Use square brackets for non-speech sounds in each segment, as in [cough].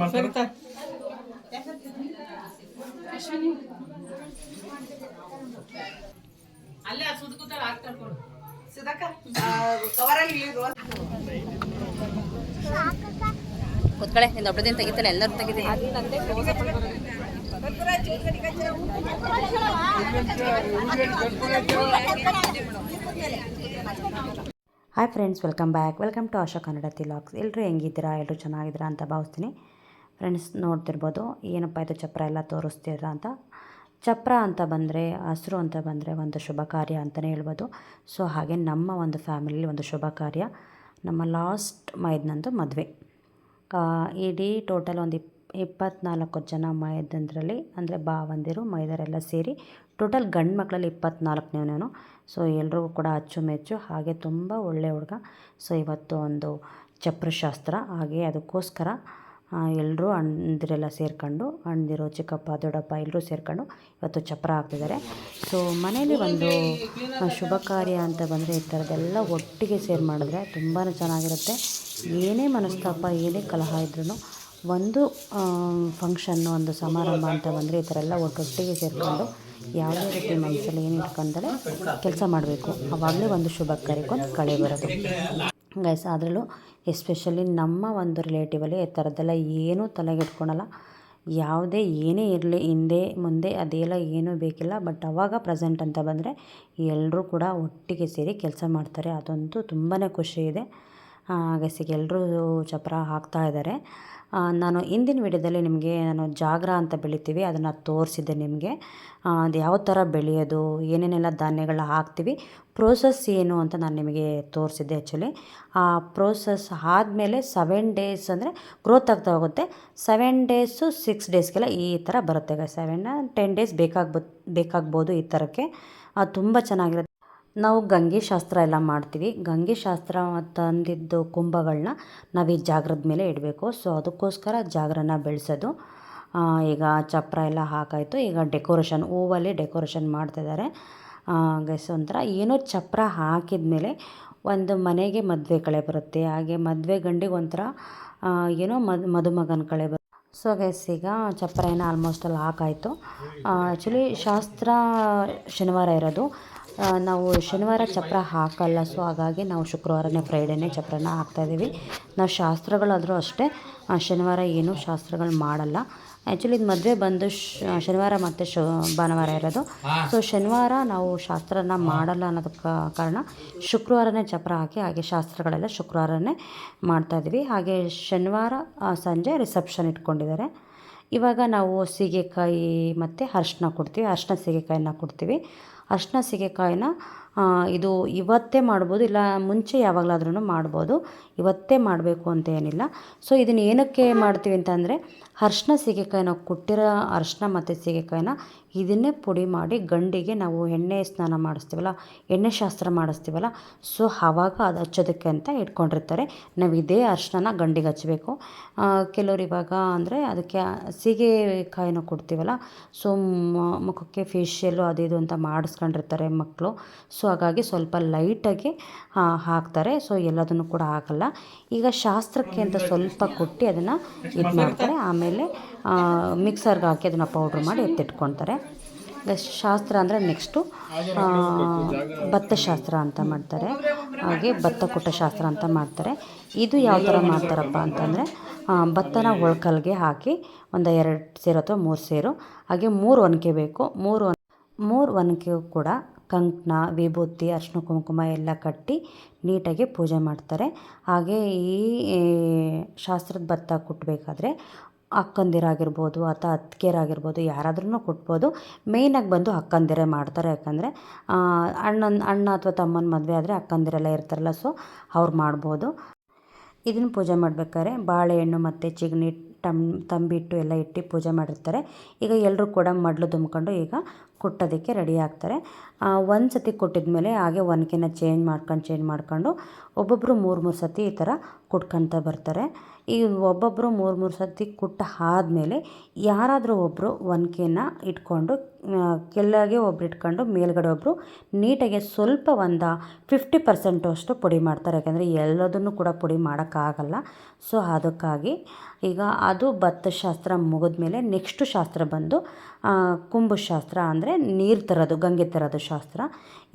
ಮಾತಾಡ ಅಲ್ಲೇ ಆ ಸುದ್ ಕೂತಾಳ ಆಗ್ತಾಳ ಕೊಡು ಸುಧಾಕ ಕವರಲ್ಲಿ ಕೂತ್ಕಳೆ ನಿಂದು ಒಬ್ಬರದೇನು ತೆಗಿತಾನೆ ಎಲ್ಲರೂ ತೆಗಿದೆ hi friends welcome back welcome to Asha Kannada ತಿಲಾಕ್ಸ್ ಎಲ್ಲರೂ ಹೆಂಗಿದ್ದೀರಾ? ಎಲ್ಲರೂ ಚೆನ್ನಾಗಿದ್ದೀರಾ ಅಂತ ಭಾವಿಸ್ತೀನಿ. ಫ್ರೆಂಡ್ಸ್ ನೋಡ್ತಿರ್ಬೋದು. ಏನಪ್ಪ ಇದು ಚಪ್ರ ಎಲ್ಲ ತೋರಿಸ್ತೀರಾ ಅಂತ? ಚಪ್ರ ಅಂತ ಬಂದರೆ, ಹಸಿರು ಅಂತ ಬಂದರೆ ಒಂದು ಶುಭ ಕಾರ್ಯ ಅಂತಲೇ ಹೇಳ್ಬೋದು. ಸೊ ಹಾಗೆ ನಮ್ಮ ಒಂದು ಫ್ಯಾಮಿಲಿಲಿ ಒಂದು ಶುಭ ಕಾರ್ಯ. ನಮ್ಮ ಲಾಸ್ಟ್ ಮೈದ್ನಂದು ಮದುವೆ. ಇಡೀ ಟೋಟಲ್ ಒಂದು ಇಪ್, ಇಪ್ಪತ್ನಾಲ್ಕು ಜನ ಮೈದಂದ್ರಲ್ಲಿ ಅಂದರೆ ಬಾವಂದಿರು, ಮೈದರೆಲ್ಲ ಸೇರಿ ಟೋಟಲ್ ಗಂಡು ಮಕ್ಕಳಲ್ಲಿ ಇಪ್ಪತ್ನಾಲ್ಕನೇವನೇನು ಸೊ ಎಲ್ರಿಗೂ ಕೂಡ ಅಚ್ಚುಮೆಚ್ಚು ಹಾಗೆ ತುಂಬ ಒಳ್ಳೆ ಹುಡುಗ. ಸೊ ಇವತ್ತು ಒಂದು ಚಪ್ರಶಾಸ್ತ್ರ, ಹಾಗೆ ಅದಕ್ಕೋಸ್ಕರ ಎಲ್ಲರೂ ಅಣ್ಣದಿರೆಲ್ಲ ಸೇರ್ಕೊಂಡು ಅಣ್ಣಿರೋ ಚಿಕ್ಕಪ್ಪ, ದೊಡ್ಡಪ್ಪ ಎಲ್ಲರೂ ಸೇರ್ಕೊಂಡು ಇವತ್ತು ಚಪ್ರ ಹಾಕ್ತಿದ್ದಾರೆ. ಸೊ ಮನೇಲಿ ಒಂದು ಶುಭ ಕಾರ್ಯ ಅಂತ ಬಂದರೆ ಈ ಥರದ್ದೆಲ್ಲ ಒಟ್ಟಿಗೆ ಸೇರಿ ಮಾಡಿದ್ರೆ ತುಂಬಾ ಚೆನ್ನಾಗಿರುತ್ತೆ. ಏನೇ ಮನಸ್ತಾಪ, ಏನೇ ಕಲಹ ಇದ್ರೂ ಒಂದು ಫಂಕ್ಷನ್ನು ಒಂದು ಸಮಾರಂಭ ಅಂತ ಬಂದರೆ ಈ ಥರ ಎಲ್ಲ ಒಟ್ಟೊಟ್ಟಿಗೆ ಸೇರಿಕೊಂಡು ಯಾವುದೇ ರೀತಿ ಮನಸ್ಸಲ್ಲಿ ಏನು ಇಟ್ಕೊಂಡರೆ ಕೆಲಸ ಮಾಡಬೇಕು. ಆವಾಗಲೇ ಒಂದು ಶುಭ ಕಾರ್ಯಕ್ಕೊಂದು ಕಳೆ ಬರೋದು. ಗೈಸ್ ಅದರಲ್ಲೂ ಎಸ್ಪೆಷಲಿ ನಮ್ಮ ಒಂದು ರಿಲೇಟಿವಲ್ಲಿ ಈ ಥರದ್ದೆಲ್ಲ ಏನೂ ತಲೆಗೆಟ್ಕೊಳಲ್ಲ ಯಾವುದೇ ಏನೇ ಇರಲಿ, ಹಿಂದೆ, ಮುಂದೆ ಅದೆಲ್ಲ ಏನೂ ಬೇಕಿಲ್ಲ. ಬಟ್ ಅವಾಗ ಪ್ರೆಸೆಂಟ್ ಅಂತ ಬಂದರೆ ಎಲ್ಲರೂ ಕೂಡ ಒಟ್ಟಿಗೆ ಸೇರಿ ಕೆಲಸ ಮಾಡ್ತಾರೆ. ಅದಂತೂ ತುಂಬಾ ಖುಷಿ ಇದೆ. ಗೈಸಿಗೆ ಎಲ್ಲರೂ ಚಪ್ರ ಹಾಕ್ತಾ ಇದ್ದಾರೆ ನಾನು ಹಿಂದಿನ ವಿಡಿಯೋದಲ್ಲಿ ನಿಮಗೆ ನಾನು ಜಾಗ್ರ ಅಂತ ಬೆಳಿತೀವಿ, ಅದನ್ನು ತೋರಿಸಿದ್ದೆ ನಿಮಗೆ. ಅದು ಯಾವ ಥರ ಬೆಳೆಯೋದು, ಏನೇನೆಲ್ಲ ಧಾನ್ಯಗಳನ್ನ ಹಾಕ್ತೀವಿ ಪ್ರೋಸೆಸ್ ಏನು ಅಂತ ನಾನು ನಿಮಗೆ ತೋರಿಸಿದ್ದೆ ಆ್ಯಕ್ಚುಲಿ ಆ ಪ್ರೋಸೆಸ್ ಆದಮೇಲೆ ಸೆವೆನ್ ಡೇಸ್ ಅಂದರೆ ಗ್ರೋತ್ ಆಗ್ತಾ ಹೋಗುತ್ತೆ. ಸೆವೆನ್ ಡೇಸು ಸಿಕ್ಸ್ ಡೇಸ್ಗೆಲ್ಲ ಈ ಥರ ಬರುತ್ತೆ ಸೆವೆನ್ ಟೆನ್ ಡೇಸ್ ಬೇಕಾಗ್ಬೋದು ಬೇಕಾಗ್ಬೋದು ಈ ಥರಕ್ಕೆ ತುಂಬ ಚೆನ್ನಾಗಿರುತ್ತೆ. ನಾವು ಗಂಗೆ ಶಾಸ್ತ್ರ ಎಲ್ಲ ಮಾಡ್ತೀವಿ. ಗಂಗೆ ಶಾಸ್ತ್ರ ತಂದಿದ್ದು ಕುಂಭಗಳನ್ನ ನಾವು ಈ ಜಾಗ್ರದ ಮೇಲೆ ಇಡಬೇಕು. ಸೊ, ಅದಕ್ಕೋಸ್ಕರ ಜಾಗರನ ಬೆಳೆಸೋದು. ಈಗ ಚಪ್ರ ಎಲ್ಲ ಹಾಕಾಯಿತು. ಈಗ ಡೆಕೋರೇಷನ್, ಹೂವಲ್ಲಿ ಡೆಕೋರೇಷನ್ ಮಾಡ್ತಿದ್ದಾರೆ. ಗೆಸ್ ಒಂಥರ ಏನೋ ಚಪ್ರ ಹಾಕಿದ ಮೇಲೆ ಒಂದು ಮನೆಗೆ ಮದುವೆ ಕಳೆ ಬರುತ್ತೆ. ಹಾಗೆ ಮದುವೆ ಗಂಡಿಗೆ ಒಂಥರ ಏನೋ ಮದ್, ಮದುಮಗನ ಕಳೆ ಬರುತ್ತೆ ಸೊ ಗೈಸ್ ಈಗ ಚಪ್ರ ಏನೋ ಆಲ್ಮೋಸ್ಟ್ ಅಲ್ಲಿ ಹಾಕಾಯಿತು. ಆ್ಯಕ್ಚುಲಿ ಶಾಸ್ತ್ರ ಶನಿವಾರ ಇರೋದು. ನಾವು ಶನಿವಾರ ಚಪ್ರ ಹಾಕಲ್ಲ ಸೊ ಹಾಗಾಗಿ ನಾವು ಶುಕ್ರವಾರನೇ ಫ್ರೈಡೇನೇ ಚಪ್ರನ ಹಾಕ್ತಾಯಿದ್ದೀವಿ. ನಾವು ಶಾಸ್ತ್ರಗಳಾದರೂ ಅಷ್ಟೇ ಶನಿವಾರ ಏನು ಶಾಸ್ತ್ರಗಳು ಮಾಡಲ್ಲ. ಆ್ಯಕ್ಚುಲಿ ಇದು ಮದುವೆ ಬಂದು ಶನಿವಾರ ಮತ್ತು ಶ ಭಾನುವಾರ ಇರೋದು. ಸೊ ಶನಿವಾರ ನಾವು ಶಾಸ್ತ್ರನ ಮಾಡಲ್ಲ ಅನ್ನೋದಕ್ಕೆ ಕಾರಣ ಶುಕ್ರವಾರನೇ ಚಪ್ರ ಹಾಕಿ ಹಾಗೆ ಶಾಸ್ತ್ರಗಳೆಲ್ಲ ಶುಕ್ರವಾರನೇ ಮಾಡ್ತಾಯಿದ್ವಿ ಹಾಗೆ ಶನಿವಾರ ಸಂಜೆ ರಿಸೆಪ್ಷನ್ ಇಟ್ಕೊಂಡಿದ್ದಾರೆ. ಇವಾಗ ನಾವು ಸೀಗೆಕಾಯಿ ಮತ್ತು ಅರ್ಶಿನ ಕೊಡ್ತೀವಿ. ಅರ್ಶಿನ ಸೀಗೆಕಾಯಿನ ಕೊಡ್ತೀವಿ. ಅರ್ಶಿನ ಸೀಗೆಕಾಯಿನ ಇದು ಇವತ್ತೇ ಮಾಡ್ಬೋದು, ಇಲ್ಲ ಮುಂಚೆ ಯಾವಾಗಲಾದ್ರೂ ಮಾಡ್ಬೋದು. ಇವತ್ತೇ ಮಾಡಬೇಕು ಅಂತ ಏನಿಲ್ಲ. ಸೊ ಇದನ್ನು ಏನಕ್ಕೆ ಮಾಡ್ತೀವಿ ಅಂತಂದರೆ ಅರ್ಶಿನ ಸೀಗೆಕಾಯಿ ನಾವು ಕೊಟ್ಟಿರೋ ಅರ್ಶಿನ ಮತ್ತು ಸೀಗೆಕಾಯಿನ ಇದನ್ನೇ ಪುಡಿ ಮಾಡಿ ಗಂಡಿಗೆ ನಾವು ಎಣ್ಣೆ ಸ್ನಾನ ಮಾಡಿಸ್ತೀವಲ್ಲ, ಎಣ್ಣೆ ಶಾಸ್ತ್ರ ಮಾಡಿಸ್ತೀವಲ್ಲ, ಸೊ ಆವಾಗ ಅದು ಹಚ್ಚೋದಕ್ಕೆ ಅಂತ ಇಟ್ಕೊಂಡಿರ್ತಾರೆ. ನಾವು ಇದೇ ಅರ್ಶಿನ ಗಂಡಿಗೆ ಹಚ್ಚಬೇಕು. ಕೆಲವರು ಇವಾಗ ಅಂದರೆ ಅದಕ್ಕೆ ಸೀಗೆಕಾಯಿನ ಕೊಡ್ತೀವಲ್ಲ, ಸೊ ಮುಖಕ್ಕೆ ಫೇಶಿಯಲ್ಲು ಅದು ಇದು ಅಂತ ಮಾಡಿಸ್ಕೊಂಡಿರ್ತಾರೆ ಮಕ್ಕಳು ಸೊ ಹಾಗಾಗಿ ಸ್ವಲ್ಪ ಲೈಟಾಗಿ ಹಾಕ್ತಾರೆ. ಸೊ ಎಲ್ಲದನ್ನು ಕೂಡ ಹಾಕಲ್ಲ. ಈಗ ಶಾಸ್ತ್ರಕ್ಕೆ ಅಂತ ಸ್ವಲ್ಪ ಕೊಟ್ಟು ಅದನ್ನು ಇದು ಮಾಡ್ತಾರೆ ಆಮೇಲೆ ಮಿಕ್ಸರ್ಗೆ ಹಾಕಿ ಅದನ್ನು ಪೌಡ್ರ್ ಮಾಡಿ ಎತ್ತಿಟ್ಕೊತಾರೆ ಶಾಸ್ತ್ರ ಅಂದರೆ ನೆಕ್ಸ್ಟು ಭತ್ತ ಶಾಸ್ತ್ರ ಅಂತ ಮಾಡ್ತಾರೆ. ಹಾಗೆ ಭತ್ತ ಕುಟ್ಟ ಶಾಸ್ತ್ರ ಅಂತ ಮಾಡ್ತಾರೆ. ಇದು ಯಾವ ಥರ ಮಾಡ್ತಾರಪ್ಪ ಅಂತಂದರೆ ಭತ್ತನ ಒಳ್ಕಲ್ಗೆ ಹಾಕಿ ಒಂದು ಎರಡು ಸೇರು ಅಥವಾ ಮೂರು ಸೇರು, ಹಾಗೆ ಮೂರು ಒನಕೆ ಬೇಕು. ಮೂರು ಮೂರು ಒನಕೆ ಕೂಡ ಕಂಕಣ ವಿಭೂತಿ ಅರ್ಶಿನ ಕುಂಕುಮ ಎಲ್ಲ ಕಟ್ಟಿ ನೀಟಾಗಿ ಪೂಜೆ ಮಾಡ್ತಾರೆ. ಹಾಗೆ ಈ ಶಾಸ್ತ್ರದ ಭತ್ತ ಕುಟ್ಟಬೇಕಾದ್ರೆ ಅಕ್ಕಂದಿರಾಗಿರ್ಬೋದು ಅಥವಾ ಅತ್ತಿಗೆರಾಗಿರ್ಬೋದು ಯಾರಾದ್ರೂ ಕೊಟ್ಬೋದು. ಮೇಯ್ನಾಗಿ ಬಂದು ಅಕ್ಕಂದಿರೇ ಮಾಡ್ತಾರೆ. ಯಾಕಂದರೆ ಅಣ್ಣನ, ಅಣ್ಣ ಅಥವಾ ತಮ್ಮನ ಮದುವೆ ಆದರೆ ಅಕ್ಕಂದಿರೆಲ್ಲ ಇರ್ತಾರಲ್ಲ ಸೊ ಅವ್ರು ಮಾಡ್ಬೋದು. ಇದನ್ನು ಪೂಜೆ ಮಾಡಬೇಕಾದ್ರೆ ಬಾಳೆಹಣ್ಣು ಮತ್ತು ಚಿಗ್ನಿ, ಟಮ್, ತಂಬಿಟ್ಟು ಎಲ್ಲ ಇಟ್ಟು ಪೂಜೆ ಮಾಡಿರ್ತಾರೆ. ಈಗ ಎಲ್ಲರೂ ಕೂಡ ಮಡ್ಲು ತುಂಬ್ಕೊಂಡು ಈಗ ಕೊಟ್ಟೋದಕ್ಕೆ ರೆಡಿ ಆಗ್ತಾರೆ. ಒಂದು ಸತಿ ಕೊಟ್ಟಿದ್ಮೇಲೆ ಹಾಗೆ ಒನಕೆನ ಚೇಂಜ್ ಮಾಡ್ಕೊಂಡು ಚೇಂಜ್ ಮಾಡ್ಕೊಂಡು ಒಬ್ಬೊಬ್ಬರು ಮೂರು ಮೂರು ಸತಿ ಈ ಥರ ಕುಟ್ಕೊಳ್ತಾ ಬರ್ತಾರೆ. ಈ ಒಬ್ಬೊಬ್ಬರು ಮೂರು ಮೂರು ಸರ್ತಿ ಕುಟ್ಟ ಆದಮೇಲೆ ಯಾರಾದರೂ ಒಬ್ಬರು ಒನಕೆನ ಇಟ್ಕೊಂಡು ಕೆಳಗೆ ಒಬ್ರು ಇಟ್ಕೊಂಡು, ಮೇಲ್ಗಡೆ ಒಬ್ಬರು ನೀಟಾಗಿ ಸ್ವಲ್ಪ ಒಂದು ಫಿಫ್ಟಿ ಪರ್ಸೆಂಟು ಅಷ್ಟು ಪುಡಿ ಮಾಡ್ತಾರೆ. ಯಾಕೆಂದರೆ ಎಲ್ಲದನ್ನು ಕೂಡ ಪುಡಿ ಮಾಡೋಕ್ಕಾಗಲ್ಲ. ಸೊ ಅದಕ್ಕಾಗಿ ಈಗ ಅದು ಭತ್ತ ಶಾಸ್ತ್ರ ಮುಗಿದ್ಮೇಲೆ ನೆಕ್ಸ್ಟು ಶಾಸ್ತ್ರ ಬಂದು ಕುಂಭ ಶಾಸ್ತ್ರ ಅಂದರೆ ನೀರು ತರೋದು, ಗಂಗೆ ತರೋದು ಶಾಸ್ತ್ರ.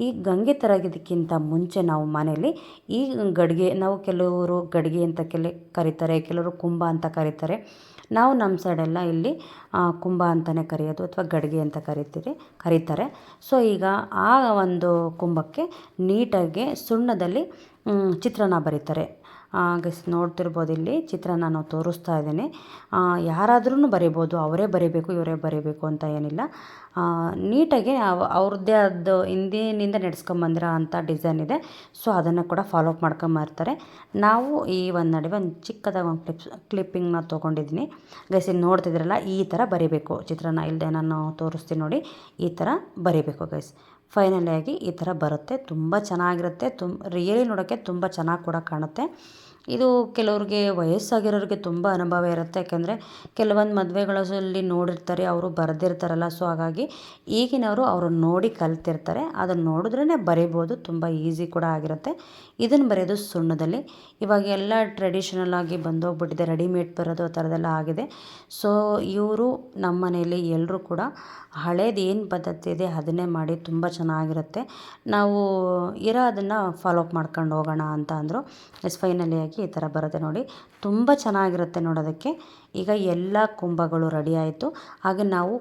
ಈ ಗಂಗೆ ತರೋದಕ್ಕಿಂತ ಮುಂಚೆ ನಾವು ಮನೇಲಿ ಈ ಗಡಿಗೆ, ನಾವು ಕೆಲವರು ಗಡಿಗೆ ಅಂತ ಕೆಲ, ಕರೀತಾರೆ, ಕೆಲವರು ಕುಂಭ ಅಂತ ಕರೀತಾರೆ. ನಾವು ನಮ್ಮ ಸೈಡೆಲ್ಲ ಇಲ್ಲಿ ಕುಂಭ ಅಂತಲೇ ಕರೆಯೋದು ಅಥವಾ ಗಡಿಗೆ ಅಂತ ಕರಿತೀರಿ, ಕರೀತಾರೆ. ಸೊ ಈಗ ಆ ಒಂದು ಕುಂಭಕ್ಕೆ ನೀಟಾಗಿ ಸುಣ್ಣದಲ್ಲಿ ಚಿತ್ರಣ ಬರೀತಾರೆ. ಗಸ್ ನೋಡ್ತಿರ್ಬೋದು ಇಲ್ಲಿ ಚಿತ್ರ ನಾನು ತೋರಿಸ್ತಾ ಇದ್ದೀನಿ. ಯಾರಾದ್ರೂ ಬರಿಬೋದು, ಅವರೇ ಬರಿಬೇಕು, ಇವರೇ ಬರಿಬೇಕು ಅಂತ ಏನಿಲ್ಲ. ನೀಟಾಗಿ ಅವ್- ಅವ್ರದ್ದೇ ಅದು ಹಿಂದಿನಿಂದ ನಡೆಸ್ಕೊಂಬಂದಿರೋ ಅಂಥ ಡಿಸೈನ್ ಇದೆ. ಸೊ, ಅದನ್ನು ಕೂಡ ಫಾಲೋ ಅಪ್ ಮಾಡ್ಕೊಂಬರ್ತಾರೆ ನಾವು ಈ ಒಂದು ನಡುವೆ ಒಂದು ಚಿಕ್ಕದಾಗಿ ಒಂದು ಕ್ಲಿಪ್ಸ್ ಕ್ಲಿಪ್ಪಿಂಗ್ನ ತೊಗೊಂಡಿದ್ದೀನಿ. ಗೈಸ್ ಇಲ್ಲಿ ನೋಡ್ತಿದ್ರಲ್ಲ ಈ ಥರ ಬರಿಬೇಕು. ಚಿತ್ರನ ಇಲ್ಲದೆ ನಾನು ತೋರಿಸ್ತೀನಿ ನೋಡಿ, ಈ ಥರ ಬರಿಬೇಕು ಗೈಸ್ ಫೈನಲಿ ಆಗಿ ಈ ಥರ ಬರುತ್ತೆ. ತುಂಬ ಚೆನ್ನಾಗಿರುತ್ತೆ. ತುಂಬ ರಿಯಲಿ ನೋಡೋಕ್ಕೆ ತುಂಬ ಚೆನ್ನಾಗಿ ಕೂಡ ಕಾಣುತ್ತೆ. ಇದು ಕೆಲವ್ರಿಗೆ ವಯಸ್ಸಾಗಿರೋರಿಗೆ ತುಂಬ ಅನುಭವ ಇರುತ್ತೆ. ಯಾಕೆಂದರೆ ಕೆಲವೊಂದು ಮದುವೆಗಳಲ್ಲಿ ನೋಡಿರ್ತಾರೆ, ಅವರು ಬರೆದಿರ್ತಾರಲ್ಲ. ಸೊ ಹಾಗಾಗಿ ಈಗಿನವರು ಅವ್ರನ್ನ ನೋಡಿ ಕಲ್ತಿರ್ತಾರೆ. ಅದನ್ನು ನೋಡಿದ್ರೇ ಬರಿಬೋದು. ತುಂಬ ಈಸಿ ಕೂಡ ಆಗಿರುತ್ತೆ. ಇದನ್ನು ಬರೆಯೋದು ಸುಣ್ಣದಲ್ಲಿ. ಇವಾಗ ಎಲ್ಲ ಟ್ರೆಡಿಷನಲ್ ಆಗಿ ಬಂದೋಗ್ಬಿಟ್ಟಿದೆ. ರೆಡಿಮೇಡ್ ಬರೋದು ಆ ಥರದೆಲ್ಲ ಆಗಿದೆ. ಸೊ ಇವರು ನಮ್ಮ ಮನೆಯಲ್ಲಿ ಎಲ್ಲರೂ ಕೂಡ ಹಳೇದು ಏನು ಪದ್ಧತಿ ಇದೆ ಅದನ್ನೇ ಮಾಡಿ ತುಂಬ ಚೆನ್ನಾಗಿರುತ್ತೆ. ನಾವು ಇರೋ ಅದನ್ನು ಫಾಲೋ ಅಪ್ ಮಾಡ್ಕೊಂಡು ಹೋಗೋಣ ಅಂತ ಅಂದರು. ಎಸ್ ಆಗಿ ಈ ಥರ ಬರುತ್ತೆ ನೋಡಿ. ತುಂಬ ಚೆನ್ನಾಗಿರುತ್ತೆ ನೋಡೋದಕ್ಕೆ. ಈಗ ಎಲ್ಲ ಕುಂಭಗಳು ರೆಡಿ ಆಯಿತು. ಹಾಗೆ ನಾವು